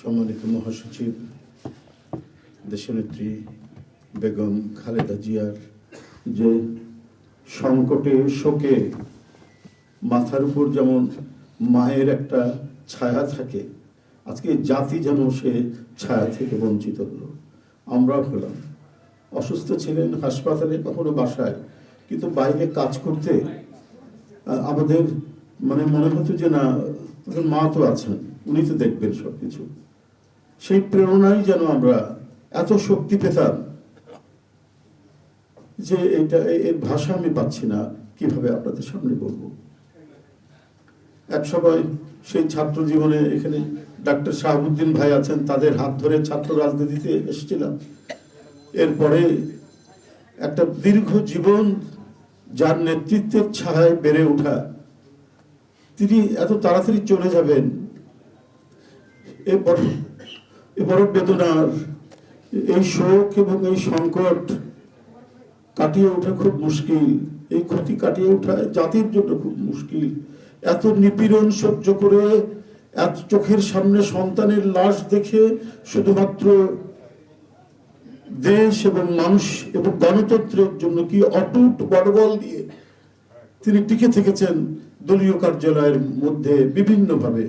সম্মানিত মহাসচিব, দেশনেত্রী বেগম খালেদা জিয়ার যে সংকটে শোকে মাথার উপর যেমন মায়ের একটা ছায়া থাকে, আজকে জাতি যেন সে ছায়া থেকে বঞ্চিত হলো। আমরা হলাম। অসুস্থ ছিলেন, হাসপাতালে, কখনো বাসায়, কিন্তু বাইরে কাজ করতে আমাদের মানে মনে হতো যে না, মা তো আছেন, উনি তো দেখবেন সবকিছু। সেই প্রেরণাই যেন আমরা এত শক্তি পেতাম যে এটা এর ভাষা আমি পাচ্ছি না, কীভাবে আপনাদের সামনে বলব? এক সময় সেই ছাত্র জীবনে এখানে ডাক্তার শাহাবুদ্দিন ভাই আছেন, তাদের হাত ধরে ছাত্র রাজনীতিতে এসেছিলাম। এরপরে একটা দীর্ঘ জীবন যার নেতৃত্বের ছায়ায় বেড়ে ওঠা, তিনি এত তাড়াতাড়ি চলে যাবেন, এ বড় বড় বেদনার এই শোক এবং এই সংকট কাটিয়ে ওঠা খুব মুশকিল। এই ক্ষতি কাটিয়ে ওঠা জাতির জন্য খুব মুশকিল। এত নিপীড়ন সহ্য করে, এত চোখের সামনে সন্তানের লাশ দেখে শুধুমাত্র দেশ এবং মানুষ এবং গণতন্ত্রের জন্য কি অটুট বড়বল দিয়ে তিনি টিকে থেকেছেন দলীয় কার্যালয়ের মধ্যে বিভিন্নভাবে।